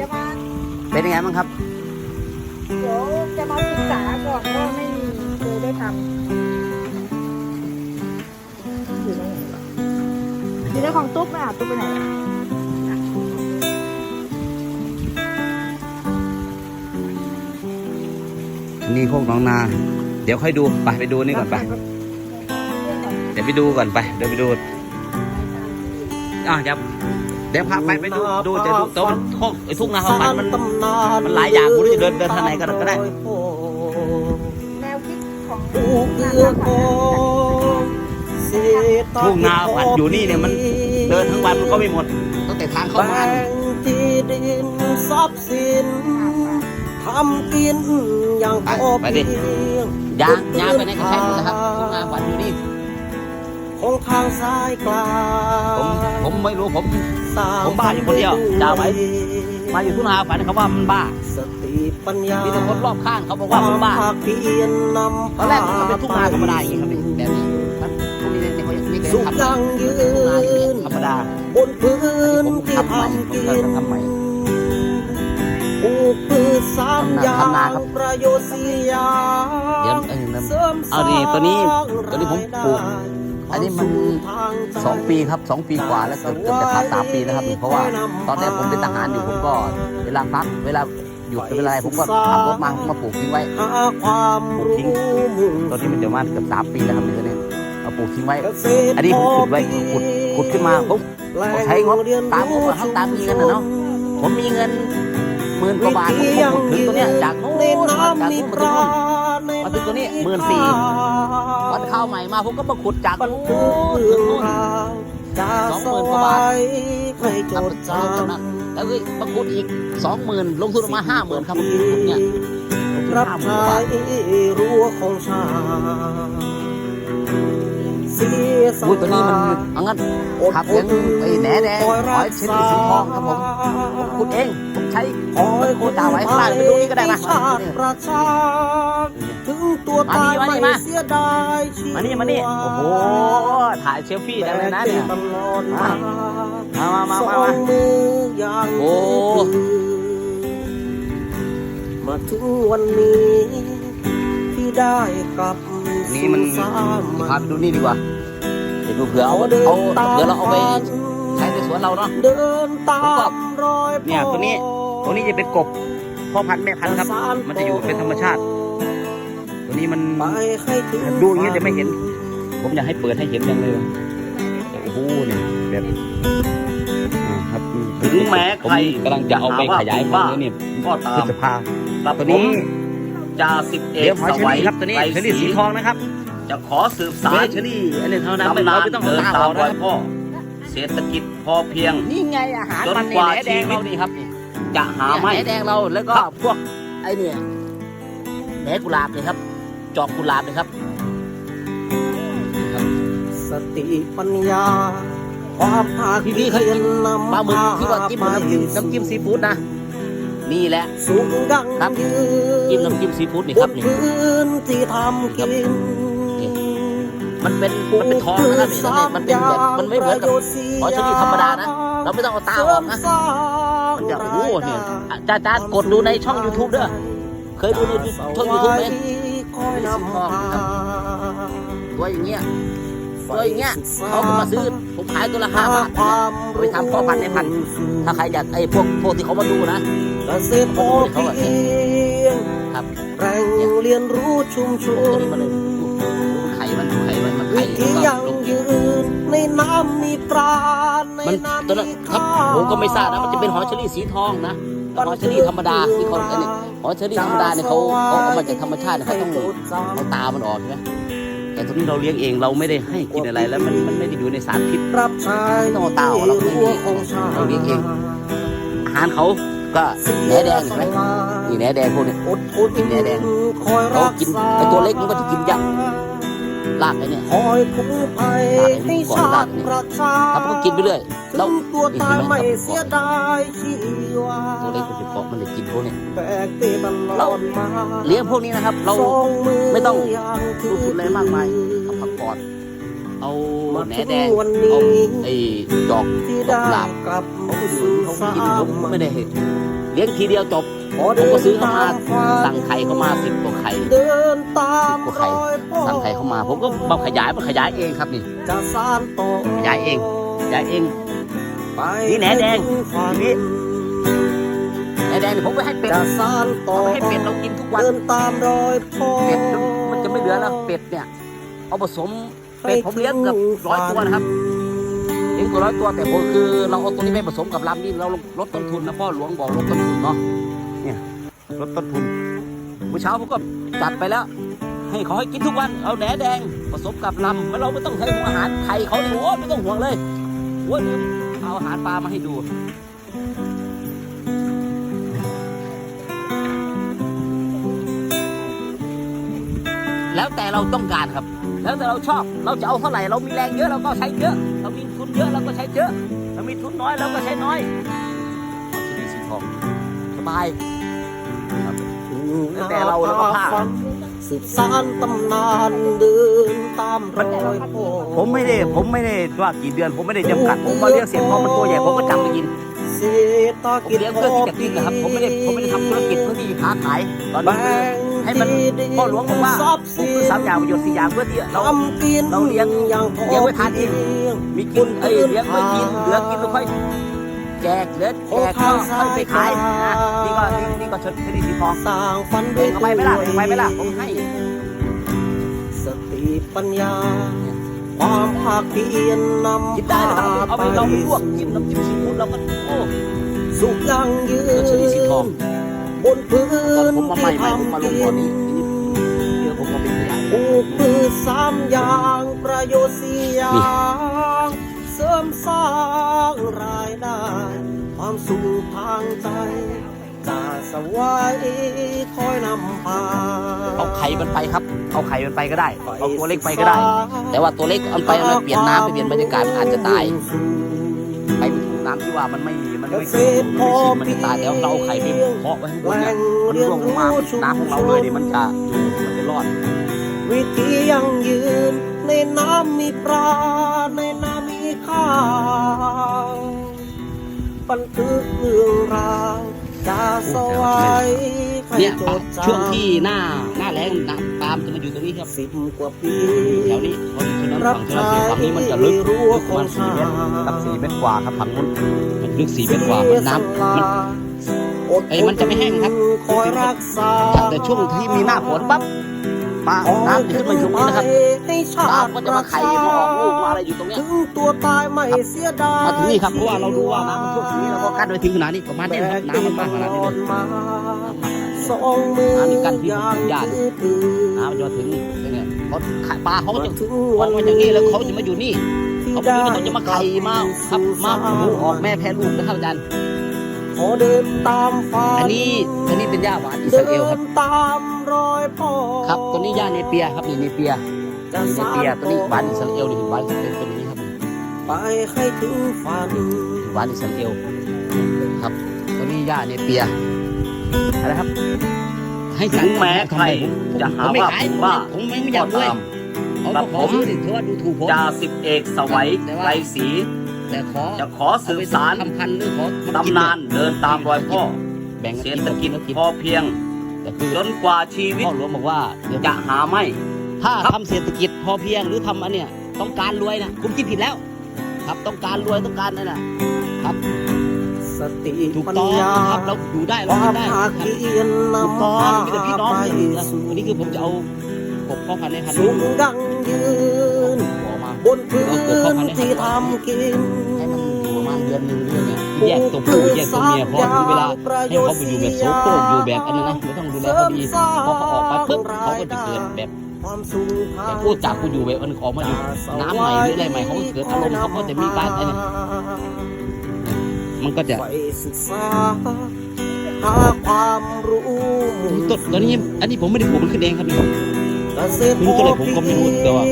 จะมาเป็นยังไงบ้างครับ เดี๋ยวจะมาศึกษาก่อนเพราะว่าไม่มีเคยได้ทำอยู่ตรงไหนวะอยู่ในของตุ๊กน่ะตุ๊กไปไหนอะนี่โคกหน้องนา เดี๋ยวค่อยดู ไปไปดูนี่ก่อนไป เดี๋ยวไปดูก่อนไป เดี๋ยวไปดู อะเดี๋ยวเดี๋ยวพาไปไปดูดูจะดูตัวมันโคกไอ้ทุ่งนาของมันมันมันหลายอย่างกูรู้จะเดินเดินทางไหนก็ก็ได้แนวคิดของผู้เกื้อกูลเศรษฐกิจทุ่งนาขวัญอยู่นี่เนี่ยมันเดินทั้งวันมันก็ไม่หมดตั้งแต่ทางเข้าแบ่บ้านงที่ดินทรัพย์สินทำกินอย่างพอเพียงยางยางไปไหนก็ใช้หมดนะครับทุ่งนาขวัญอยู่นี่ข องทางซ้ายกลาผมผมไม่รู้ผมสร้งผมบ้าอยู่คนเดียวจะเอาไว้มาอยู่ทุ่งนาขวัญเขาว่ามันบ้าสติปัญญามีแต่คนรอบข้างเขาบอกว่ามันบ้าภาคเพียรนำตอนแรกมันก็เป็นทุ่งนาธรรมดาอย่างนี้ครับแบบนี้ครับพวกนี้เนี่ยเขานี่ก็สุขทำยั่งยืทุ่งนาอย่างนี้นธรรมดาบนพื้นที่ผมทำใหม่ทำกิผมนก็ทำใหม่ปลูกพืชสามอย่าทำนางครับประโยชน์สี่อย่างเดี๋ยวเออนั่นเสริมเอาดิตัวนี้ตัวนี้ผมปลูกรายได้ อันนี้มันทางใจสองปีครับสองปีกว่าแล้วเกือบเกือบจะขาดสามปีแล้วครับเพราะว่าตอนแรกผมเป็นทหารอยู่ผมก็เวลาพักเวลาหยุดเวลาอะไรผมก็ขับรถมาผมมาปลูกทิ้งไว้หาความรู้มุ่งตอนนี้มันจะประมาณเกือบสามปีแล้วครับนี่ตัวนี้เอาปลูกทิ้งไว้เกษตรอันนี้ผมขุดไว้ขุดขุดขึ้นมาปุ๊บผมใช้งบตามงบอะครับตามมีเงินอะเนาะผมมีเงินหมื่นกว่าบาทผมก็ขุดถึงตัวเนี้ยจากโน้นในมาจากน้ำมีโน้นปมาถึงลาโน้น มาถึงตัวนี้14,000วันข้าวใหม่มาผมก็มาขุดจากบันโน้ทึนกถึเรื่องงโน้นราวจากสองสหมื่นกว่าวบาทยให้จทำดเป็นจเท่านั้นแล้วก็มาขุดอีกสองหมื่นลงทุนออกมาห้าหมื่นครับผมขุดเนี่ยลงทุนรับห้าหมื่นใช้บาทรั้วของชาติเสียสอุ้ยตัวนี้มันละเอางั้นอดขับทเลี้ยงนไอ้แหนแดงคอยหรัอยกเชอษารี่สีทองครับผมผมขุดเองผมใช้คอยโคตรไว้ข้างล่างไปดูนี่ก็ได้มาชาติประชาถึง ตัวตายมานี่มานี่ไม่มาเสียดายชีวิตมานี่มานี่โอ้โหถ่ายเซลฟี่ได้เลยนะเนี่ยตลอดมามามามาสมาอมางมืออย่างโอ้มาถึงวันนี้ที่ได้กลับนี่มันสู่สามัพาญไปดูนี่ดีกว่าเดี๋ยวดูเผื่อเอาเอาเดี๋ยวเราเอาไปใช้ในสวนเราเนาะเดินตามรอยเนี่ยตัวนี้ตัวนี้จะเป็นกบพ่อพันธุ์แม่พันธุ์ครับ มันจะอยู่เป็นธรรมชาติ ตัวนี้มันไปให้ถึงดูอย่างนี้จะไม่เห็น ผมอยากให้เปิดให้เห็นอย่างเลยแต่โอ้โหเนี่ยแบบอ่าครับถึงแม้ใครผมกำลังจะเอาไปขยายพันธุ์แล้วนี่ก็ตาพฤมษภากับตัวผนี้มจ่าสิบเอเดี๋ยกวหอยสเชอวัยรี่ครับตัวนี้ไกรเชอรี่สีทองนะครับ จะขอสืบสาเชรอรี่อันนี้เท่านั้นไม่ตำนานไม่ต้องเดินตาตาเรามรอนะยพ่อเศรษฐกิจพอเพียงนี่ไงอาหารจนมันกนี่ว่าแหนแดงชีวิตเรานี่ครับนี่จะหาไม่แหนแดงเราแล้วก็พวกไอ้เนี่ยแหนกุหลาบเลยครับ จอกกุหลาบเลยครับ สติปัญญาความภาคพี่ๆเคยกินนำปลาหมึกที่ว่าจิ้มกับน้ำจิ้มไปน้ำจิ้มซีฟู้ดนะนี่แหละสูงดังครับยืจิ้มนน้ำจิ้มซีฟู้ดนี่บครับนนี่พื้นที่ทำกินมันเป็นมันเป็นทองนะครับนี่แล้วเนี่ยมันเป็นแบบมันไม่เหมือนกับหอยเชอรี่ธรรมดานะเราไม่ต้องเอาตาออกนะมันจะโอ้โหเนี่ยอาจารย์อาจารย์กดดูในช่อง YouTube เด้อเคยดูในช่อง YouTube ไหมคอย นำพาตัวอย่างเงี้ยตัวอย่างเงี้ยเขาก็มาซื้อผมขายตัวละห้าบาทควนะมเอาไปทำพ่อพันธุ์ในพันธุ์ถ้าใครอยากไอ้พวกพวกที่เขามาดูนะเกษตรพอเพียงครับแรงเรียนรู้ชุมชตัวนนี้มันเลยดูไข่มันไข่มันมันไข่วิธีก็ยังลงยืนในน้ำมีปลาในมันน้ำตัวนั้นครับผมก็ไม่ทราบนะมันจะเป็นหอยเชอรี่สีทองนะแต่หอยเชอรี่ธรรมดาที่เขาไอ้นี่ห อยเชอรี่ธรรมดาเนี่ยเขาเขาเอามาจากธรรมชาติเนี่ยเขาต้องเอาตามันออกใช่ไหมแต่ตัวนี้เราเลี้ยงเองเราไม่ได้ให้กินอะไรแล้วมันมันไม่ได้อยู่ในสารพิษรับใช้ต้องเอาตาออกแล้วไม่มีรั้วของชาติเราเลี้ยงเองอาหารเขาก็แหนแดงเห็นไหมนี่แหนแดงพวกนี้อดทนกินแหนแดงคอยเขารักกินษาไอ้ตัวเล็กมันก็จะกินยักษ์ ลากไอ้เนี่ยคอยคุ้มภัยให้ชาติประชาครับมันก็กินไปเรื่อยถึแล้วงตัวตายไม่เสียดายชีวาตัวเล็กมันจะเกาะมันเลยกินพวกนี้แบกเตตลอดมาเลี้ยงพวกนี้นะครับ เราสองมืไม่ต้องย่างลงทุนอะไรมากมายเอาผักปอดเอามาแหนถึงแดงวันเอานี้ไอ้ดอกที่ดอกได้กุหลาบกลับเขาก็อยู่สู่เขาสากินผมไม่ได้เลี้ยงทีเดียวจบขอ ผมเดิก็นซื้อเข้ามาตามฝันสั่งไข่เข้ามาสิบกว่าไข่เดินตามสิบกว่าไข่รอยพ่อสั่งไข่เข้ามา ผมก็มาขยายมาขยายเองครับนี่จะสานต่อขยายเองขยายเองไปนี่แหนแดงถึฝันนี่แหนแดงนี่ผมไปให้เป็ดจะสานต่อเอาไปให้เป็ดเรากินทุกวันเดินตามรอยพ่อเป็ดมันจะไม่เหลือแล้วเป็ดเนี่ยเอาผสมเป็ดผมเลี้ยงเกือบร้อยตัวนะครับเลี้ยงเกือบร้อยตัวแต่ผมคือเราเอาตัวนี้ไปผสมกับลำนี่เราลดต้นทุนนะพ่อหลวงบอกลดต้นทุนเนาะเนี่ย ลดต้นทุนเมื่อเช้าผมก็จัดไปแล้ว ให้เขาให้กินทุกวันเอาแหนแดงผสมกับลำแล้วเราไม่ต้องใช้อาหารไข่เขาเลยโอ้ไม่ต้องห่วงเลยโอ้ยเอาอาหารปลามาให้ดูแล้วแต่เราต้องการครับ แล้วแต่เราชอบ เราจะเอาเท่าไหร่ เรามีแรงเยอะเราก็ใช้เยอะ เรามีทุนเยอะเราก็ใช้เยอะ เรามีทุนน้อยเราก็ใช้น้อยชีวิตสีทองสบาย แต่เราเราก็พลาดสืบสานตำนานเดินตามรอยพ่อผมไม่ได้ผมไม่ได้ว่ากี่เดือน ผมไม่ได้จำกัด ผมมาเลี้ยงเสียงทองมันตัวใหญ่ผมก็จับไปกินเศรษฐผมกิจเลี้ยงเพื่อที่จะกินนะครับ ผมไม่ได้ผมไม่ได้ทำธุรกิจเพื่อที่ค้าขายตอนแบ่นี้คือให้มันที่พ่อหลวงบอกว่าทรัพย์ผมสิคือนสามอย่างประโยชน์สี่อย่างเพื่อที่เราทำกินเราเลี้ยงอย่างพอเลี้ยงไว้ทานเองพียงมีกินเอ้ยเลี้ยงไว้กินเหลือกินแล้วค่อยแจกเหลือแจกก็ค่อยไปขายนะ นี่ก็นี่นี่ก็ชนชนิดสีทองสร้างฝันด้เอวยงเอาไปไหมล่ะเองไปไหมล่ะผมให้สติปัญญา ความภาคเพียรนำกินได้นะครับเอาไปเราไปลวกกินน้ำจิ้มซีฟู้ดเราก็โอ้สุขยั่งยืเออชนิดสีทองนบนพื้ตอนนผมมาใหม่ที่ใหม่ผมมาทำลงกิตอนนนี้ทีนี้เดี๋ยวผมก็เป็นขยะปลูกพืชสามอย่างประโยชน์สี่อย่างเสริมสร้างรายได้ ความสุขทางใจ จะสวายคอยนำพาเอาไข่มันไปครับ เอาไข่มันไปก็ได้ เอาตัวเล็กไปก็ได้ แต่ว่าตัวเล็กเอาไปเอาไปเปลี่ยนน้ำไปเปลี่ยนบรรยากาศมันอาจจะตายไปถูกน้ำที่ว่ามันไม่มีมันไม่ขึ้นมันไม่ชิมมันจะตายแต่ว่าเราเอาไข่ไปเพาะไว้ข้างบนเนี่ยมันร่วงลงมาน้ำของเราเลยเนี่ยมันจะอยู่มันจะรอด วิธียังยืนในน้ำมีปลาในน้ำมีข้าวบันทึกเรื่องราวจะ เนี่ยช่วงที่หน้าหน้าแรงน้ำตามจะมาอยู่ตรงนี้ครับสิบกว่าปีแถวนี้เพราะฉะนั้นฝั่งที่เราเสียฝั่งนี้มันจะลึกลึกประมาณสี่เมตรครับสี่เมตรกว่าครับฝั่งนู้นมันลึกสี่เมตรกว่ามันน้ำมันไอ้มันจะไม่แห้งครับคอยรักแต่ช่วงที่มีหน้าฝนปั๊บ ปลาน้ำจะขึ้นมาอยู่ตรงนี้นะครับให้ชาน้ำติก็จะมาไข่มาออกลูกมาอะไรอยู่ตรงเนี้ยถึงตัวตายไม่เสียดายมาถึงนี่ครับเพราะว่าเราดูว่าน้ำมันท่วมถึงนี้เราก็กั้นไว้ถึงขนาดนี้ประมาณนี้นะครับน้ำมันมาขนาดนี้เลยมาน้ำมาขนาดนี้สองมือน้ำนี่กั้นที่อย่างญาติถือถือน้ำมันจะมาถึงเนี่ยเขาปลาเขาก็จะถึงวางมาจากนี้แล้วเขาจะมาอยู่นี่ที่เขาไม่รู้ว่าเขาจะมาไข่มาครับมาโอ้โหออกแม่แพ้ลูกนะครับอาจารย์ขอเดินตามฝันอันนี้อันนี้เป็นหญ้าหวานอิสราเอลครับดินตาม รอยพ่อครับตัวนี้หญ้าเนเปียครับนี่เนเปียจะนี่เนสานเปียตัวนี้หวานอิสต่ราเอลนี่หวานอิสราเอลเป็นอย่างนี้ครับไปให้ถึงฝันหวานอิสราเอลครับ ตัวนี้หญ้าเนเปียอะไรครับ ให้ถึงแม้ใครจะหาผมไม่ว่าขายผมบ้าผมไม่อยากด้วยตามเขาครัก็บขอผมซื้อดิเพราะว่าดูถูกผมจ่าสิบเอกสวัยแต่ว่าไรศรีแต่ขอจะขอสืบสารทำพันธุ์หรือขอตำนานเดินตามรอยพ่อแบ่งเศรษฐกิจกินพอเพียง แต่คือจนกว่าชีวิตพ่อหลวงบอกว่าเดี๋ยวจะหาไม่ ถ้าครับทำเศรษฐกิจพอเพียงหรือทำอันเนี้ยต้องการรวยนะคุณคิดผิดแล้ว ครับต้องการรวยต้องการนั่นน่ะสติถูกปัญต้องญาครับเราอยู่ได้คเราวากิมนได้ภาคครับเพียรถูกนำต้องพามีแต่พี่น้องไปเลยนะสู่วันนี้คือผมจะเอากบพ่อพันธุ์ในพันธุ์สูงดังยืนออกมาบนพื้นที่ทำกินให้มันอยู่ประมาณเดือนหนึ่งเดือนเนี่ย แยกตัวผู้แยกตัวเมียเพราะถึงเวลาให้เขาไปอยู่แบบโสโครกอยู่แบบอันนั้นนะไม่ต้องดูแลเขาดีพอเขาออกมาปุ๊บเขาก็จะเกิดแบบความสูงแบบพูดจากกูอยู่แบบมันออกมาอยู่น้ำใหม่หรืออะไรใหม่เขาก็เกิดอารมณ์เขาก็จะมีการอะไรมันก็จะไปศึกษาหาความรู้ต้นตอนนี้อันนี้ผมไม่ได้ปลูกมันขึ้นเองครับนี่เกษตรไม่รู้ตัวไหนผมก็ไม่รู้แต่ว่า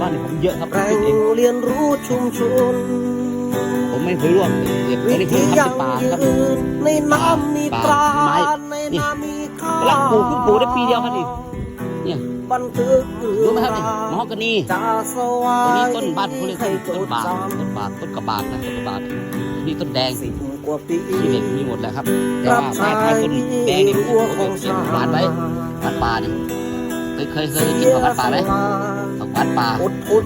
บ้านผมเยอะครับแรขึ้งนเองเรียนรู้ชุมชน ผมไม่เคยร่วมเด็กตอวินนี้ผมธีทำยัเป็นงป่าครับยืนในน้ำมีปลาป่าไม้ในน้ำมีข้าวเวลาปลูกเพิ่งปลูกได้ปีเดียวครับนี่เนี่ยบันทึกรู้ไหมครับนี่มอฮอกกานีจะสวาตัวยนี้ต้นบ้านเขาเรียกให้ต้นบากต้นบากต้นกระบากนะต้นกระบากตัวนี้ต้นแดงสิบกว่าปีที่เด็กมีหมดแหละครับ แต่ว่าใต้ท้ายต้นแดงนี่ผมผมเขียนหวานไว้หวานป่านี่เคยเคยเคยกินผักหวานป่าไหมผักหวานป่าอดทน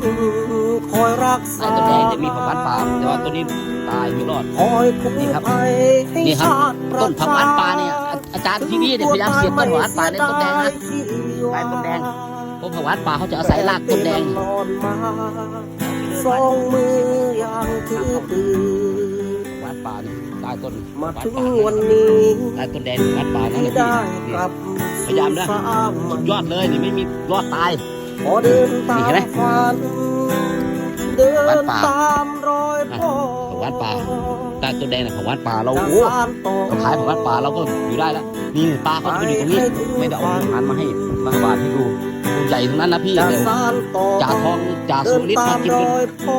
คอยรักใต้ษาต้นแดงจะมีผักหวานป่าแต่ว่าต้นนี้ตายไม่รอด คอยคุ้มนี่ครับนี่ครับ ต้นผักหวานป่าเนี่ยอาจารย์พี่พี่เนี่ยพยายามเสียบต้นหวานป่าในต้นแดงนะใต้ต้นแดงเพราะผักหวานป่าเขาจะอาศัยรากต้นแดงสองมืออย่างถือปืนวานป่านี่ใต้ต้นมาถึงวันนี้ใต้ต้นแดงวานป่านั่นที่แหละพี่พยายามนะยอดเลยนี่ไม่มีรอดตายขอเดินตามเห็นไหมฝัน เดิวัดนป่าตามรอยพ่ออะวัดป่าใต้ต้นแดงเนี่ยผักหวานป่าเราจะโอ้สานต่อเราขายผักหวานป่าเราก็อยู่ได้แล้วนี่ปลาเขาจะไปอยู่ตรงนี้ไม่ได้เอาอาหารมาให้บางบาทให้ดูตัวใหญ่ทั้งนั้นนะพี่จะเดี๋ยวสานต่อจ่าทองจ่าเดิสุนริตตามากินมรกันอยพ่อ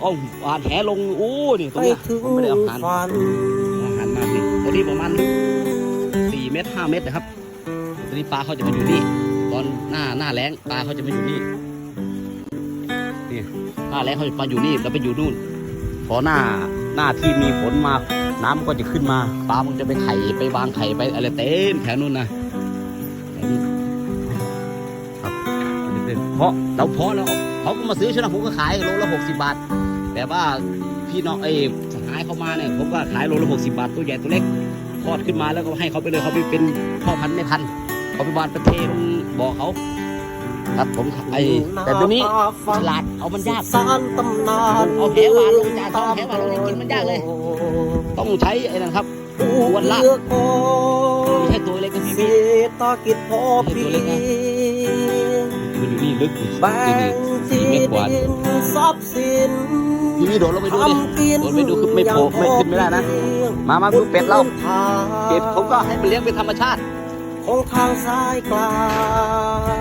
โอ้หวานแหลงโอ้นี่ตรงให้เนี้ยถึงผมไม่ได้เอาอาหารฝันอาหารมานี่ตัวนี้ประมาณสี่เมตรห้าเมตรนะครับตัวนี้ปลาเขาจะมาอยู่นี่ตอนหน้าหน้าแล้งปลาเขาจะมาอยู่นี่ นี่หน้าแล้งเขาจะมาอยู่นี่แล้วไปอยู่นู่น พอหน้าหน้าที่มีฝนมา น้ำก็จะขึ้นมาปลามันจะไปไข่ไปวางไข่ไปอะไรเต็มแถวนู้นนะครับเพราะเราเพาะแล้วเขาก็มาซื้อช่ไหมผมก็ขายโลละหกสิบบาท แต่ว่าพี่น้องไอ้สหายเขามาเนี่ยผมก็ขายโลละหกสิบาทตัวใหญ่ตัวเล็กทอดขึ้นมาแล้วก็ให้เขาไปเลยเขาไปเป็นพ่อพันธุ์แม่พันธุ์เขาไปวานประเทศลงบ่อเขา ครับผมไอ้แต่ตัวนี้ฉลาดเอามันยากสานตำนานเอาแหวานลงจ่าทองแหวานลงนี่กินมันยากเลย ต้องใช้ไอ้นั่นครับวันละเลือกอไม่ใช่ตัวเล็กนะพี่เศรพี่ษฐกิจพอเพียงมันอยู่นี่ลึกอยู่แบ่งสี่ที่เมตรกว่าดินทรัพย์สินพี่พี่โดดลงไปดูดิทำกินโดดไปดูคือไม่โผล่ไม่ขึ้นไม่ได้นะ มามาดูเป็ดเราเป็ดผมก็ให้มันเลี้ยงเป็นธรรมชาติ ของทางซ้ายกลา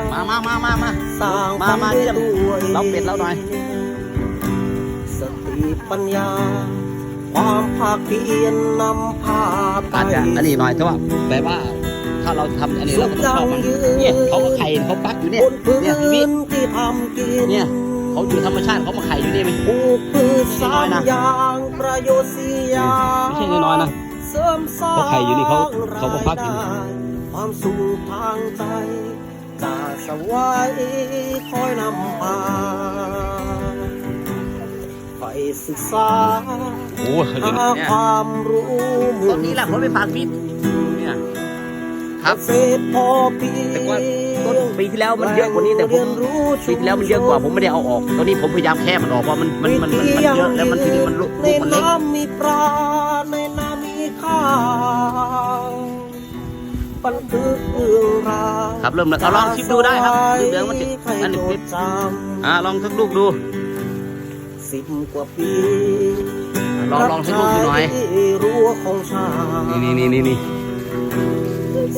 งมามามามามาสร้างมามาเยี่ยมตัวองเราเป็ดเราหน่อย สติปัญญา ความภาคเพียรนำพาไปอาจจะอันนี้หน่อยแต่ว่าแต่ว่าถ้าเราทำอันนี้เราก็ต้องชอบมันเนี่ยเขาก็ไข่เขาปักอยู่เนี่ยบนพื้เนี่ยพี่พี่นที่ทำกินเนี่ยเขาอยู่ธรรมชาติเขามาไข่อยู่นี่ไหมปลูกพืชสาน้อยมนะอย่างประโยชน์สี่อย่างไม่ใช่น้อยๆนะเสริมสร้างเขาไข่อยู่นี่เขาเขาก็พักอยู่นี่รายได้ ความสุขทางใจจะสวายคอยนำพาไปศึกษาโอ้เขาอยู่หาเนี่ยความรู้ต้นนี้แหละผมไปฝากพี่เนี่ยครับเกษตรพอเพียงแต่ว่าต้นปีที่แล้วมันเยอะกว่านี้แต่ผมเรียนรู้ปีที่แล้วมันเยอะกว่าผมไม่ได้เอาออกตอนนี้ผมพยายามแค่มันออกเพราะมันมันมันมันมันเยอะแล้วมันทีนี้มันลูกในลูกมันเล็กน้ำมีปลาในน้ำมีข้าว บันทึกเรื่องราวครับเริ่มแล้วเอาลองชิมดูได้ครับเหลืองๆมันจะอันนี้ให้คลิปจดจอ่าลองสักลูกดูำสิบกว่าปีลองลองสักลูกดูหน่อยที่รั้วของชาตินี่นี่นี่นี่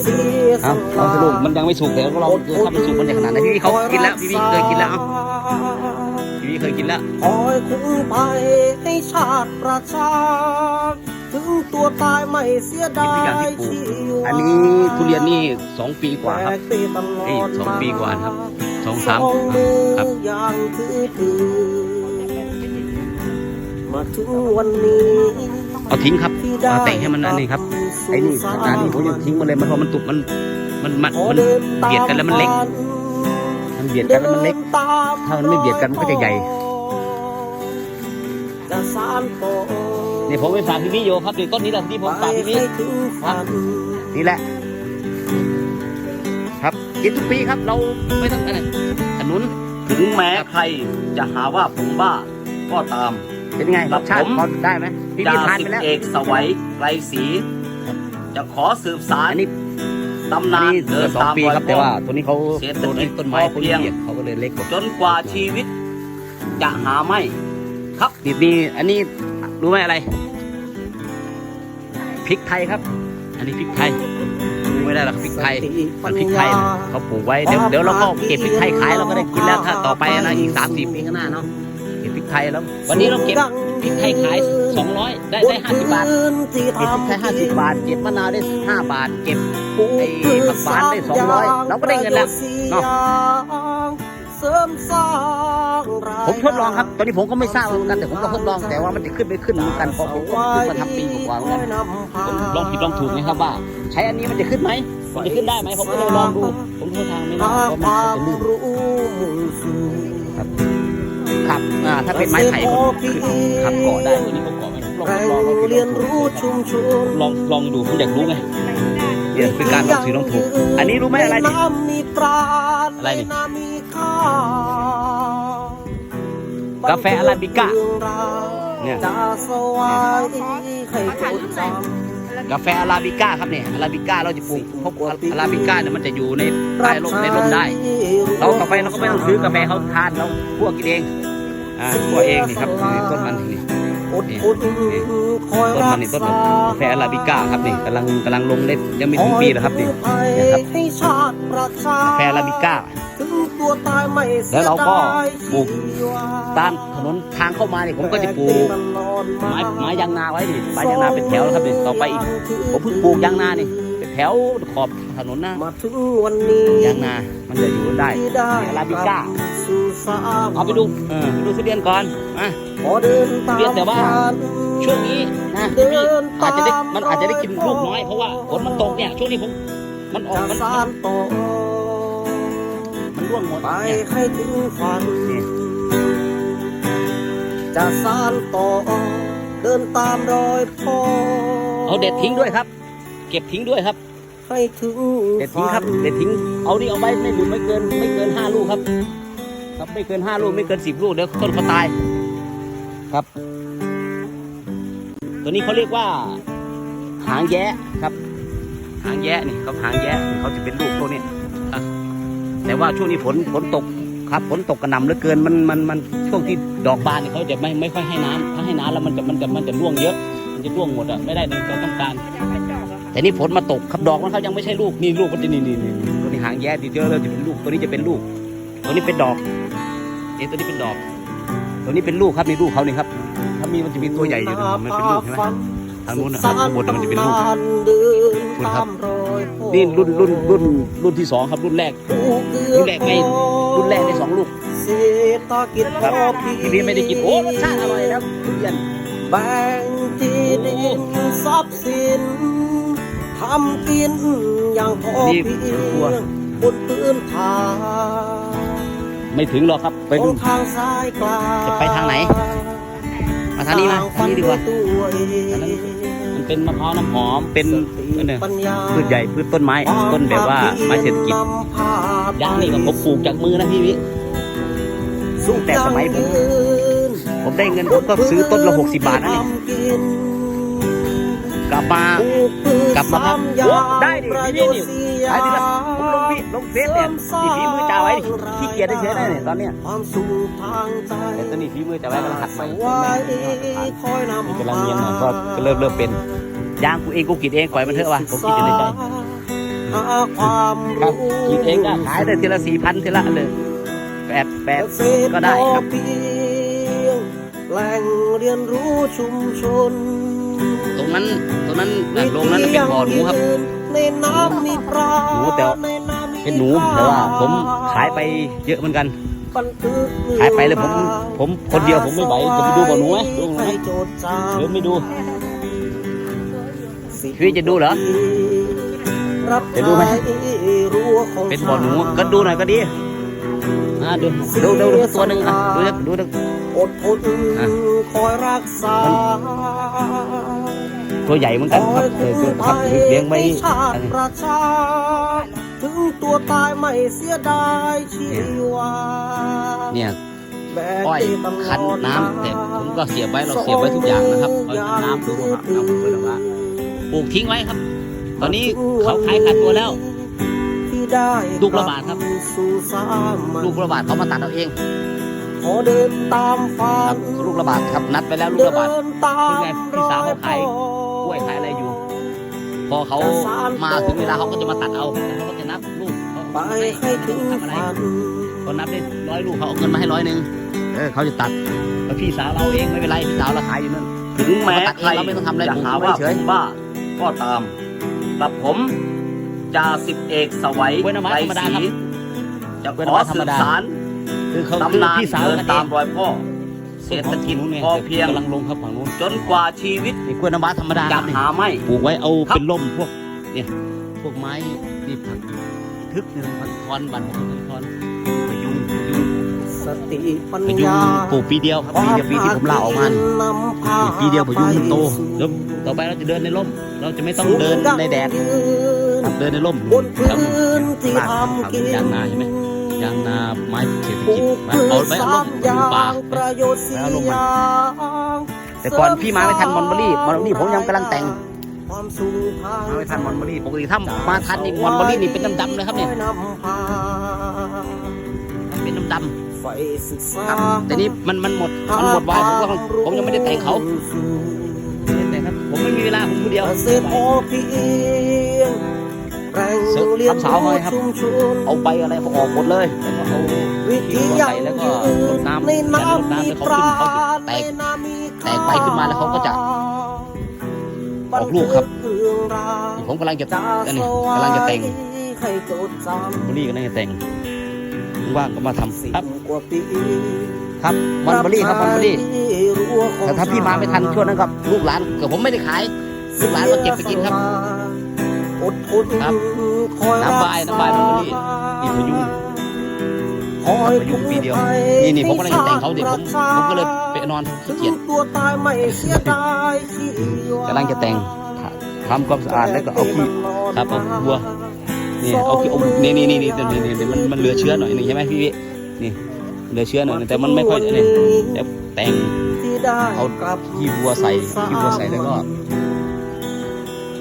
เสียสเอาละลองสักลูกมันยังไม่สุกแต่ก็ลองดูถ้ามันสุกมันจะขนาดไหนพี่เขากินแล้วพี่พี่เคยกินแล้วเอาพี่พี่เคยกินแล้วคอยคุ้มภัยให้ชาติประชาถึง ตัวตายไม่เสียดายชีวาอันนี้ทุเรียนนี่สองปีกว่าครับแบกไปตลอดเอ้ยสองปีกว่านะครับสองสามสองมือครับ อย่างถือถือมาถึงวันนี้เอาทิ้งครับเอาแต่งให้มันอันนี้ครับไอ้นี่ขนาดนี้ผมยังทิ้งมาเลยมันเพราะมันตุกมันมันมันมันเบียดกันแล้วมันเล็ก มันเบียดกันแล้วมันเล็ก ถ้ามันไม่เบียดกันมันก็จะใหญ่ จะสานต่อ นี่ผมไปฝากพี่พี่โยครับนี่ต้นนี้แหละที่ผมฝากพี่พี่ให้ถึงฝันนี่แหละ ครับกินทุกปีครับ เราไม่ต้องอะไรขนุนถึงแม้ใครจะหาว่าผมบ้าก็ตาม เป็นไงรสชาติผมพอได้ไหมพี่จ่าพี่ทานสิไปบแล้วเอกสวัยไกรศรีจะขอสืบสารอันนี้ตำอันนานนี้เดินสองตามปีรอยครับพ่แต่อว่าตัวนี้เขาเศรษฐโดนกิจต้นไม้พอเขาเพียงเบียดเขาก็เลยเล็กกว่าจนกว่าชีวิตจะหาไม่นี่นี่อันนี้ รู้ไหมอะไรพริกไทยครับ อันนี้พริกไทยรู้ไม่ได้หรอกพริกไทยมันพริกไทยนะเขาปลูกไว้เดี๋ยวเดี๋ยวเราก็เก็บพริกไทยขายเราก็ได้กินแล้วถ้าต่อไปนะอีกสามสี่ปีข้างหน้าเนาะเก็บพริกไทยแล้ว วันนี้เราเก็บพริกไทยขายสสองร้อยได้ได้ห้าสิบบาทพื้นที่เก็บทำแค่ห้าสิบบาท เก็บมะนาวได้ห้าบาท เก็บปลูกไอ้พืชผักหวานได้200เราก็ได้เงินแล้วเนาะเสริมสร้างราย ผมทดลองครับ ตอนนี้ผมก็ไม่ทราบเหมือนกันแต่ผมก็ทดลองแต่ว่ามันจะขึ้นไม่ขึ้นเหมือนกันเพราะผมก็เพิ่งมาทำปีกว่าๆเหมือนกันผมลองผิดลองถูกนะครับว่า ใช้อันนี้มันจะขึ้นไหมมันจะขึ้นได้ไหมผมก็เลยลองดูผมใช้ทางไม่ได้หาเพราะคมันวามจะลื่นรู้มุ่งสู่ครับอ่าถ้าเป็นไม้ไผ่ก็ขึ้นขับเกาะได้ตัวนี้ก็เกาะไม่ได้ลองแรงลองลองเรียนรู้ชุมชนลองลองดูผมอยากรู้ไงเนี่ยเป็นการลองถือลองถูกอันนี้รู้ไหมอะไรนี่ในน้ำมีปราณอะไรนี่ในน้ำมีค่า กาแฟอาราบิก้าเนี่เนี่ยยจะสวายให้จดจกาแฟอาราบิก้าครับเนี่ยอาราบิก้าเราจะปลูกเพราะอาราบิก้าเนี่ยมันจะอยู่ในำใต้ร่มในร่มได้ เรากาแฟเราก็ไม่ต้องซื้อกาแฟเขาทานเราพวกกินเองอ่าพวกเองนี่ครับนี่ต้นมันนี่อดทนคอยต้นรัมันกนี่ต้นษากาแฟอาราบิก้าครับนี่กำลังกำลังลงได้ยังไม่ถึงปีนะครับนี่เนี่ยครับให้ชาติประชากาแฟอาราบิก้าถึง ตัวตายไม่สียแล้วเราก็ปลูกตามถนนทางเข้ามาเนี่ยผมก็จะปลูกไม้ไม้ยางนาไว้นี่ไม้ยางนาเป็นแถวนะครับนี่ต่อไปอีกผมเพิ่งปลูกยางนานี่เป็นแถวขอบถนนนะมาถึงวันนี้ยางนามันจะอยู่ได้ที่ได้อาบิก้าเอาไปดูเออดูทุเรียนก่อนมาเดินตเรียนแต่ว่าช่วงนี้นะเดิพี่นอาจจะได้มันอาจจะได้กินลูกน้อยเพราะว่าฝนมันตกเนี่ยช่วงนี้ผมมันออกมันมัน ร่วงหมดไปเนี่ยให้ถึงฝันนี่จะสานต่อ เดินตามรอยพ่อ เอาเด็ดทิ้งด้วยครับ เก็บทิ้งด้วยครับ ให้ถึงเด็ดทิ้งครับ เด็ดทิ้ง เอานี่เอาไว้ไม่ถึงไม่เกิน ไม่เกินห้าลูกครับ ครับไม่เกินห้าลูกไม่เกินสิบลูกเดี๋ยวต้นเขาตาย ครับ ตัวนี้เขาเรียกว่า หางแย้ครับ หางแย้นี่เขาหางแย้เขาจะเป็นลูกพวกนี้อะ แต่ว่าช่วงนี้ฝนฝนตกครับฝนตกกระหน่ำเหลือเกินมันมันมันช่วงที่ดอกบานเนี่ยเขาจะไม่ไม่ค่อยให้น้ำถ้าให้น้ำแล้วมันจะมันจะมันจะร่วงเยอะ มันจะร่วงหมดอะไม่ได้ดังเราต้องการ แต่นี่ฝนมาตกครับดอกมันเขายังไม่ใช่ลูกนี่ลูกมันจะนี่นี่นี่ตัวนี้หางแย่ดีเจอแล้วจะเป็นลูกตัวนี้จะเป็นลูก ตัวนี้เป็นดอกเอ๊ะตัวนี้เป็นดอก ตัวนี้เป็นลูกครับนี่ลูกเขานี่ครับ ถ้ามีมันจะมีตัวใหญ่อยู่นะมันเป็นลูกใช่ไหมทา งนู้นนะข้างบนน่ะมันจะเป็นลูกคุณครับนี่รุ่นรุ่นรุ่นรุ่นที่สองครับรุ่นแรกรุ่นแรกไม่รุ่นแรกได้สองลูกเศรษฐกิจครับพอเพียงทีนี้ไม่ได้กินโอ้รสชาติอร่อยแล้วทุเรียนแบ่งที่ดินทรัพย์สินทำกินอย่างพอนี่เพียครัวงบนพื้นฐานไม่ถึงหรอกครับไปขดูองทางซ้ายกลางจะไปทางไหนมาทางนี้มาทางนี้ดีกว่าตัว เองมันเป็นมะพร้าวน้ำหอม เป็นเนี่ยปัญญาพืชใหญ่พืชต้นไม้ ต้นแบบว่าไม้เศรษฐกิจยางนี่ก็ผมปลูกจากมือนะพี่วิสู้แต่สมัยผมผมได้เงินผมก็ซื้อต้นละหกสิบบาทนะนี่กลับมากลับมาครับโอ้ได้ดิพี่นี่นี่ได้ดิละผมลง พี่ลงเฟซเนี่ยนี่ฝีมือจ่าไว้ดิขี้เกียจได้เฉยได้เนี่ยตอนเนี้ยความสุขทางใจแต่ตอนนี้ฝีมือจ่าไว้กำลังหัดใหม่ไว้คอยนำนี่กำลังเรียนหน่อยก็ก็เริ่มเริ่มเป็นยางกูเองกูกรีดเองปล่อยมันเถอะวะผมคิดอยู่ในใจหาความครับรู้กรีดเองก็ขายได้ทีละสี่พันทีละเลยแปดแปดเกษตรก็ได้ครับพอเพียงแหล่งเรียนรู้ชุมชน ตรงนั้นตรงนั้นน่ะโรงนั้นน่ะเป็นบ่อหนูครับในน้ำมีปลาหนูแต่ว่าในำมี เป็นหนูแต่ว่าผมขายไปเยอะเหมือนกันบันทึกขายไปเลยผมผมคนเดียวผมไม่ไหวจะไปดูบ่อหนูไหมดูหนูไหมให้โจทย์จำเดี๋ยวไม่ดูพี่จะดูเหรอรับจะดูไหมใช้รั้วของเป็นบ่อหนูก็ดูหน่อยก็ดีอ่าดูดูดูดูตัวหนึ่งอะดูดูดูดูอดทนอะคอยรักษาตัวใหญ่เหมือนกันครับเออตัวครับเลี้ยงไว้ให้ชาอัน ตินี้ประชาถึงตัวตายไม่เสียดายชีวาเนี่ยแบกอ้อยได้ตลดคันน้ำแต่ผมก็เสียบไว้เราเสียบไว้ทุกอย่างนะครับอ้อยคันน้ำดูครับเอาไปแล้วว่าปลูกทิ้งไว้ครับ ตอนนี้เขาขายขาดตัวแล้วที่ได้ลูกละบาทครับสู่สามัญลูกระบาดเขามาตัดเอาเองขอเดินตามฝัครับนลูกระบาดครับนัดไปแล้วลูกเดิระบาดนตามเป็นไงพี่สาวเขาขายกล้วยขายอะไรอยู่ พอเขามาถึงเวลาเขาก็จะมาตัดเอาเขาก็จะนับลูกเขา ไปให้ถึงทำอะไรฝันเขานับได้ร้อยลูกเขาเอาเงินมาให้ร้อยหนึ่งเออเขาจะตัดแล้วพี่สาวเราเองไม่เป็นไรพี่สาวเราขายอยู่นั่นถึงแม้เราตัดเองใครเราไม่ต้องทำอะไรจะผมหาว่าเฉผยมบ้าก็ตามกับผมจ่าสิบเอกสวัยกล้วยน้ำว้าไกรธรรมดาศรีครับจะกล้วยขน้ำอว้าธรสืรมบดาสารคือเขาคือตำนานพี่สาวเดินกันตามเองรอยพ่อเศรษฐกิจพอเพียงกำลังลงครับฝั่งนู้นจนกว่าชีวิตนี่กล้วยน้ำว้าธรรมดาคจะรับนี่หาไม่ปลูกไว้เอาครับเป็นร่มพวกเนี่ยพวกไม้นี่ผัก ทึกเนี่ยผักทอนบันผักทอนพยุงพยุงสติปัญพยุงญาปลูกปีเดียวครับปีเดียวปีที่ผมลาออกมานี่นำพานี่ปีเดียวพยุงมันโตแล้วต่อไปเราจะเดินในร่ม เราจะไม่ต้องเดินในแดดครับเดินในร่มบนพื้ครับนที่ลาดทำกินยางนาใช่ไหมยางนาไม้เศรษฐปลูกิจกมาพืเอาชไปเอาสาร่มมปอลูย่ากป่างประโยชน์สี่แล้วลงอมาย่างแต่ก่อนพี่มาไม่ทันมอนเบอรี่มอนเบอรี่ผมยังกำลังแต่งความ สูงทางมาไม่ทันมอนบอรี่ปกติถ้ามาทันนี่มอนบอรี่นี่เป็นดำๆเลยครับเนี่ยเป็นดำๆครับแต่นี่มันมันหมดมันหมดวายผมก็ผมยังไม่ได้แต่งเขาแต่ครับผมไม่มีเวลาผมคนเดียวเกษตรพอเพียงแรงเสิร์ฟเรียนทำสาวหน่อยครับ เอาใบอะไรเขาออกหมดเลยแล้วก็เอาวิธียังแล้วก็ยืรนดน้ำในรดน้ำน้ำแล้วเขาขึ้นเขาแตกแตกใบขึ้นมาแล้วเขาก็จะออกลูกครับ รื่องราวผมกำลังจะจะอันนี้กำลังจะแต่งให้จดจำบอรี่กำลังจะแต่งว่างก็มาทำสิบครับกว่าปีครับมอนเบอรี่ครับมอนเบอรี่รั้วของแต่ถ้าพี่มาไม่ทันช่วงนั้นครับลูกหลานเกิดผมไม่ได้ขายลูกหลานมาเก็บไปกินครับอดทนครับคอยน้ำบายน้ำบายมันก็ดีนี่พยุงคอยพยุงปีเดียวนี่นี่ผมกำลังจะแต่งเขาเดี๋ยวผมผมก็เลยไปนอนขี้เกียจถึงตัวตายไม่เสียดายชีวกำลังจะแต่ง ทำความสะอาดแล้วก็เอาขี้ครับเอาบัวนี่เอาขี้เอานี่นี่นี่นี่นี่นี่นี่มันมันเหลือเชื้อหน่อยหนึงใช่ไหมพี่วินี่เหลือเชื้อหน่อยหนึงแต่มันไม่ค่อยนี่เดี๋ยวแต่งที่ได้เอากลับขี้วัวใส่ขี้วัวใส่แล้วก็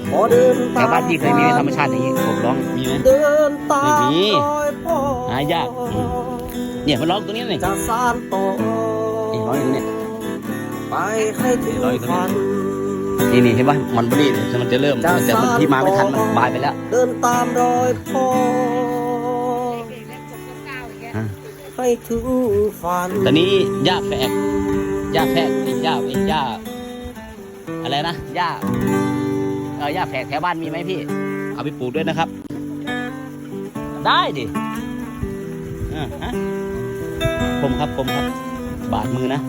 ขอเดินแถวบ้านพี่เคยมีไหมธรรมชาติอย่างนี้ผมร้องมีไหมเดินตามไม่มีรอยพ่อหายากอืมเนี่ยมันร้องตรงนี้นี่จะสานต่อนี่ร้องอย่างนี้ไปให้ถึงร้อยตรงนี้ฝัน นี่นี่เห็นไหมมันบรีเนี่ยมันจะเริ่มแต่มันที่มาไม่ทันมันบายไปแล้ว เดินตามรอยพ่ออะให้ถึงฝัน ตอนนี้หญ้าแฝกหญ้าแฝกไอ้หญ้าไอ้หญ้าอะไรนะหญ้าเออหญ้าแฝกแถวบ้านมีไหมพี่ เอาไปปลูกด้วยนะครับ ได้ดิอ่าฮะคมครับคมครับ บาดมือนะ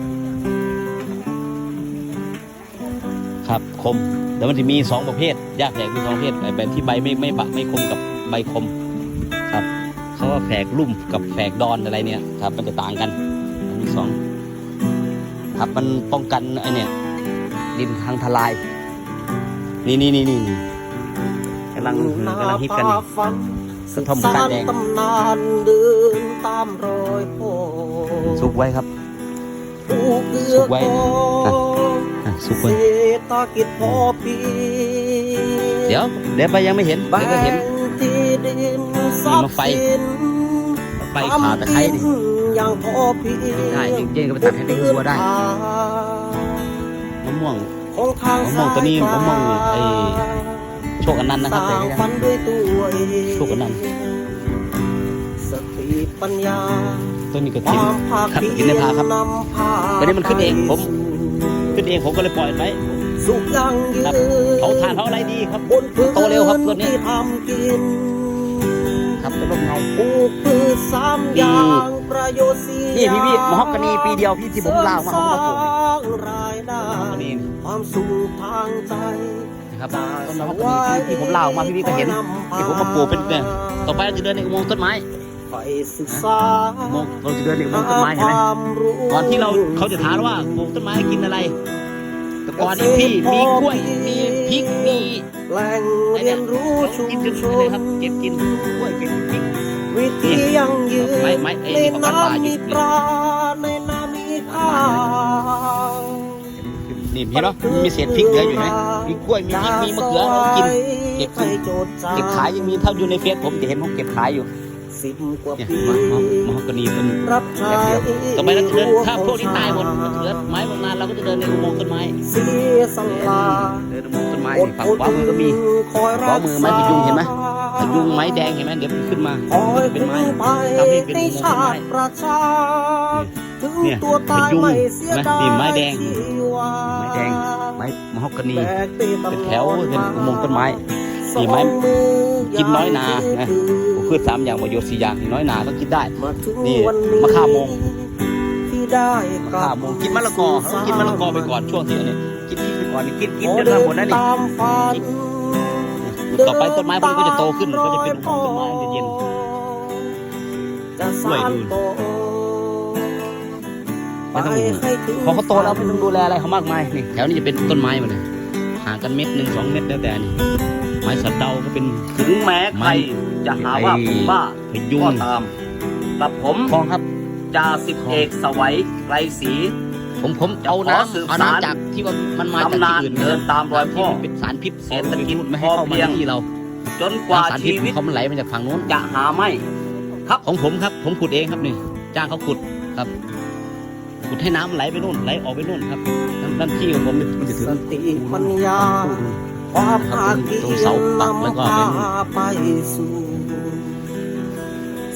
ครับคมแต่มันจะมีสองประเภทหญ้าแฝกมีสองประเภทแบบที่ใบไม่ไม่บะไม่คมกับใบคมครับเขาว่าแฝกลุ่มกับแฝกดอนอะไรเนี่ยครับมันจะต่างกันมันมีสองครับมันป้องกันไอเนี่ยดินทางทลาย นี่นี่นี่นี่นี่กำลังกำลังฮิตกันนี่ฝันกระท่อมกาดแดงตำนานเดินตามรอยพ่อสุกไว้ครับผู้เกื้สุอกไว้กองอะ สุกเศไว้รษฐกิจพอเพียงเดี๋ยวเดี๋ยวไปยังไม่เห็นแบ่เดี๋ยวก็เห็นงที่ดินทรัพมาย์ไฟสินไปขาตะไคร้ดิทำกินอย่างพอเพียงได้จริงๆก็ไปตัดให้ได้วัวได้มะม่วงของทางมะม่วงตัวนี้สายมะม่วงไอ้โชคอนันต์นะครับสแต่ร้างไม่ได้ฝันด้วยตัวเองโชคอนันต์สติปัญญาต้นนี้ก็คกินวามภาคครับเพีกินในยรพาครับนำพาตัวนี้มันขึ้นเองผม ขึ้นเองผมก็เลยปล่อยไว้สุขยั่งยืครับนเขาทานเขาอะไรดีครับบนพื้นโตเร็วครับตัวนี้ที่ทำกินครับต้นลมเงาปลูกพืชสามนี่อย่างประโยชน์สี่นี่พี่พี่อย่างมะฮอกกานีปีเดียวพี่ที่ผมลาวมาเขามาปลูกสร้างรายได้มะฮอกกานีความสุขทางใจนะครับต้นมะฮอกกานีที่ที่ผมลาวมาพี่พี่ก็เห็นที่ผมมาปลูกเป็นเนี่ยต่อไปเราจะเดินในอุโมงค์ต้นไม้ ไปศึกษาอุโมงค์เราจะเดินในอุโมงค์ต้นไม้เห็นไหมความรู้ก่อนที่เราเขาจะถามว่าปลูกต้นไม้ให้กินอะไรแต่ก่อนนี้พี่มีกล้วยมีพริกมีแหล่งไอ้เรีเนี่ยยนรู้ชุกินมกันชเลยนครับเก็บกินกล้วยเก็บพริกวิธียังยืนไม้ไม้ไอ้ในนี่เขาปั้นปลาน้ำอยู่มีปลาในน้ำมีข้าวนี่เห็นไหมมีเศษพริกเหลืออยู่ไหมมีกล้วยมีพริกมีมะเขือเรากินเก็บกินให้โจทย์จำเก็บขายยังมีถ้าอยู่ในเฟซผมจะเห็นผมเก็บขายอยู่ สิบกว่าเนี่ยปีมะมะมะฮอกกานีต้นรับใช้แบบเดียวต่อไปเราจะเดินถ้าพวกนี้ตายหมดมันเหลือไม้บางนานเราก็จะเดินในอุโมงค์ต้นไม้เสียสละ เดินอุโมงค์ต้นไม้นี่ฝั่งขวามือก็มีคอยขวามือไม้พยุงเห็นไหมพยุงไม้แดงเห็นไหมเดี๋ยวมันขึ้นมาคอยเป็นพึ่งไม้ไปทำให้เป็นในอุโมงค์ต้นชาไม้ ติประชาถึงเนี่ยตัวตายพยุงไม่เสียนะดายนี่ไม้แดง ชีวาไม้แดงไม้มะฮอกกานี แบกตีตลอดเป็นแถวเป็นอุโมงค์ต้นไม้ นี่ไม้สองมือกินน้อยนานะถือผมพืชสามอย่างประโยชน์สี่อย่างน้อยหนาต้องกินได้มาถึงนี่วันนี้มะข่าโมงที่ได้กลับข้าวโมงกินมะละกอต้องกินมะละกอไปก่อนช่วงที่อันนี้กินพริกไปก่อนนี่กินกินขอจนเดิมาหมดแล้วนี่ตามฝันต่อไปต้นไม้พวกนี้ก็จะโตขึ้นก็จะเป็นต้นไม้เย็นจะสานต่อไม่ต้องปให้ถึงพอเขาโตแล้วไม่ต้องดูแลอะไรเขามากมายนี่แถวนี้จะเป็นต้นไม้หมดเลยห่างกันเม็ดหนึ่งสองเม็ดแล้วแต่นี่ ไม้สัตว์เดาก็เป็น ถึงแม้ใครจะหาว่าผมบ้าพยุงก็ตาม กับผมคลองครับจ่าสิบเอกสวัยไกรศรีผมผมจะเอาขอสืบน้ำเอาสารน้ำจากที่ว่ามันมาจากตำนานที่อื่นเดินตามรอยพ่อที่มันเป็นสารพิษเศรษฐกิจไม่ให้เข้าพอเพีมายงที่เรา จนกว่าสารพิษชีวิตเขามันไหลมาจากฝั่งนู้นจะหาไม่ของผมครับ ผมขุดเองครับนี่จ้างเขาขุดครับขุดให้น้ำไหลไปนู่นไหลออกไปนู่นครับนั่นนั่นที่ของผมมันจะถึงสติปัญญา ความภาคเพียตรงรเสาปักแล้วก็นำพาไปสู่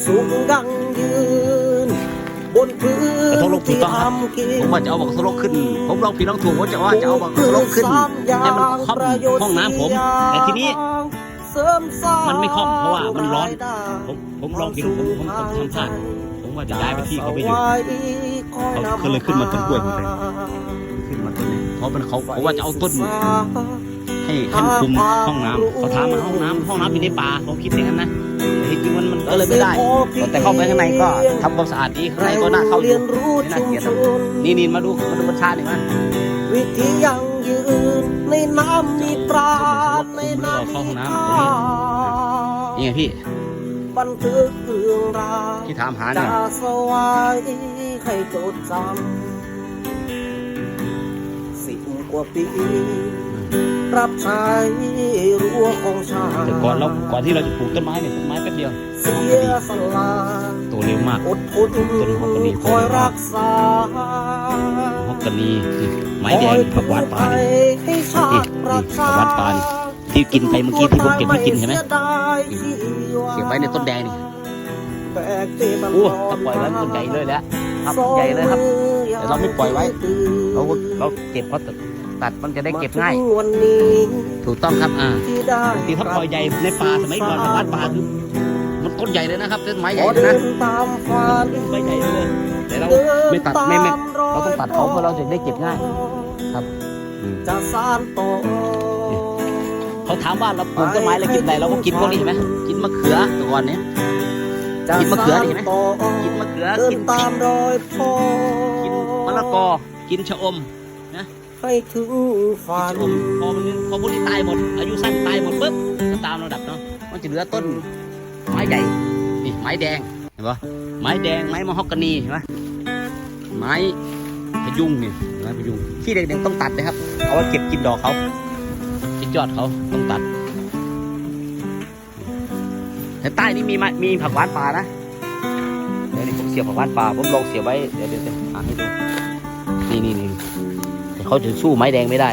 สุขยั่งยืน บนพื้นกระทงลงถูกที่ต้องครับทำกินผมว่าจะเอาบักสโลกขึ้น ผมลองผิดลองถูกว่าจะว่าจะเอาบักสโลกขึ้นให้มันคล่อมห้องน้ำผม แต่ทีนี้มันไม่คล่อมเพราะว่ามันร้อน ผมผมลองผิดผมผมผมทำพลาดผมว่าจะย้ายไปที่เขาไปอยู่เขาเลยขึ้นมาต้นกล้วยหมเลยขึ้นมาต้นนี้เพราะมันเขาเพราะว่าจะเอาต้น ให้ให้มันคุมห้องน้ำเขาถามมาห้องน้ำห้องน้ำอยู่ในป่าผมคิดอย่างนั้นนะแต่จริงๆมันมันก็เลยไม่ได้ แต่เข้าไปข้างในก็ทำความสะอาดดีข้างในก็น่าเข้าอยู่ไม่น่าเกลียดนะนี่นี่มาดูมาดูรสชาติหน่อยมั้ยวิธียังยืนในน้ำมีปราณในน้ำเข้าห้มีองน้ำค่านี่ไงพี่บันทึกเรื่องราวที่ถามหาเนี่ยจะสวายให้จดจำสิบกว่าปี รับใช้รั้วของชาติแต่ก่อนเราก่อนที่เราจะปลูกต้นไม้เนี่ยต้นไม้แป๊บเดียวเสียสละโตเร็วมากอดทนต้นฮอกกานีคอยรักษาฮอกกานีนี่ไม้แดงผักหวานป่านี่ให้ชาติประชานี่ผักหวานป่านี่ที่กินไปเมื่อกี้ที่ผมเก็บให้กินเห็นไหมเก็บไว้ในต้นแดงนี่แบกตีตลโอ้อดถ้าปล่อยไว้ต้นใหญ่เลยแหล้วครับใหญ่เลยครับแต่เราไม่ปล่อยไว้เราเราเก็บเพราะ ตัดมันจะได้เก็บง่ายมถึวันนี้ถูกต้องครับอ่าที่ได้ตีถ้าปล่อยใหญ่ในป่าสมัยก่อนผักหวานป่าคือมันต้นใหญ่เลยนะครับต้นไม้ใหขญ่อเลยเดินะนตามฝันใบใหญ่เลยแต่เราไม่ตัดไม่ไม่เราต้องตัดเขาเพื่อเราจะได้เก็บง่าย ครับอืมจะสานต่อเขาถามว่าเราปลูกต้นไม้แล้วกินอะไรเราก็กินพวกนี้ใช่ไหมกินมะเขือแต่ก่อนเนี้ยกินมะเขือดีไหมกินมะเขือเดิกินนพริตามกรอยพ่อกินมะละกอกินชะอม ให้ถึงฝันพอมันพอพวกนี้ตายหมด อายุสั้นตายหมดปุ๊บก็ตามระดับเนาะมันจะเหลือต้น ไม้ใหญ่นี่ไม้แดงเห็นปะไม้แดงไม้มะฮอกกานีเห็นปะไม้พยุงนี่ไม้พยุงที่เด็กๆต้องตัดนะครับเอาไว้เก็บกินดอกเขากินยอดเขาต้องตัดแต่ใต้นี่มีม้มีผักหวานป่านะเดี๋ยวนี้ผมเสียบผักหวานป่าผมลองเสียบไว้เดี๋ยวเดี๋ยวเดี๋ยวหาให้ดูนี่นี่นี่ เขาจะสู้ไม้แดงไม่ได้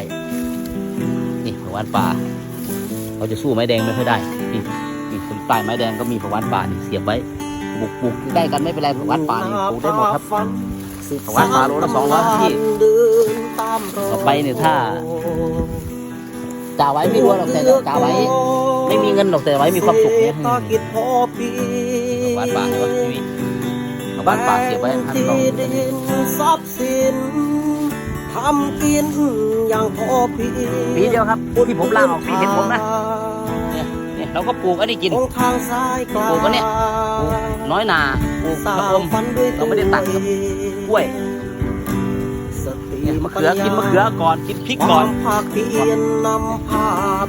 นี่ผักหวานป่า เขาจะสู้ไม้แดงไม่ค่อยได้ นี่นี่คนใต้ไม้แดงก็มีผักหวานป่านี่เสียบไว้ปลูกปลูกได้กันไม่เป็นไรผักหวานป่านี่ปลูกได้หมดครับผักหวานป่าโลละ200พี่ต่อไปเนี่ยถ้าจ่าไว้ไม่รู้หรอกแต่จ่าไว้ ไม่มีเงินหรอกแต่ไว้มีความสุขเนี่ยภากิจพอเพียผักหวานป่าเห็นปะนี่ผักหวานป่าเสียบไว้ท่านลอง ที่ดินทรัพย์สินทำกินอย่างพอเพียงปีเดียวครับที่ผมลาออกปีเห็นผมนะเนี่ยเนี่ยเราก็ปลูกอันนี้กินของทางซ้ายกลางปลูกอันเนี้ยปลูกน้อยนาปลูกสาชะอวมฟันด้วยเราไม่ได้ตัดครับกล้วยสติเนี่ยมะเขือกินมะเขือก่อนกินพริกก่อนความภาคเพียรนำพา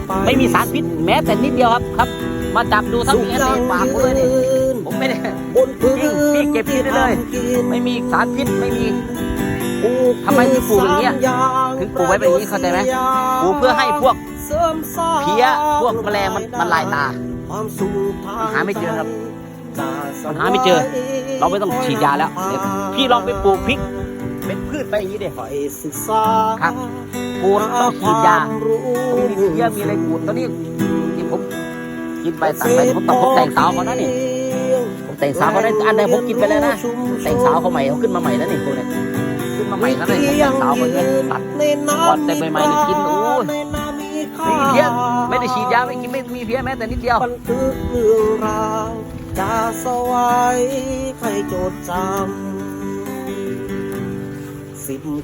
ไปไม่มีสารพิษแม้แต่นิดเดียวครับครับ มาจับดูทั้งสุขเนี้ยยัในงปากผมเลยนี่ผมไม่ได้บนพื้นจริงพี่เก็บกินได้เลยที่ทำกินไม่มีสารพิษไม่มี ปลูกทำไมถึงปลูกอย่างเงี้ยสมถึงปลูกไว้แบบนี้เข้าใจไหมปลูกเพื่อให้พวกเสริมสร้างเพี้ยพวกแมลงมันมันลายตาความสุขทางหาไม่เจอครับจะสหาไม่เจอ เราไม่ต้องฉีดยาแล้วเดี๋ยวพี่ลองไปปลูกพริกเป็นพืชไปอย่างนี้เด็ไปศึกษาครับปลูกต้องฉีดยาหรู้ต้องมีเพี้ยมีอะไรกูดตอนนี้ที่ผมกินไปตัดไปผมต้องผมแต่งสาวเขานะนี่ผมแต่งสาวเขาได้อันใดผมกินไปแล้วนะแต่งสาวเขาใหม่เขาขึ้นมาใหม่แล้วนี่พวกเนี้ยขึ้นมาใหม่ใหม่ๆนั่นเลยสาวๆเหมือนกันตัดในน้ำก่อนแต่ใหม่ๆนี่กินโอ้ยในน้ำมีค่าไม่มีเพี้ยไม่ได้ฉีดยาไม่กินไม่มีเพี้ยแม้แต่นิดเดียวบันทึกเรื่องราวจะสวายใครจดจำสิบกว่า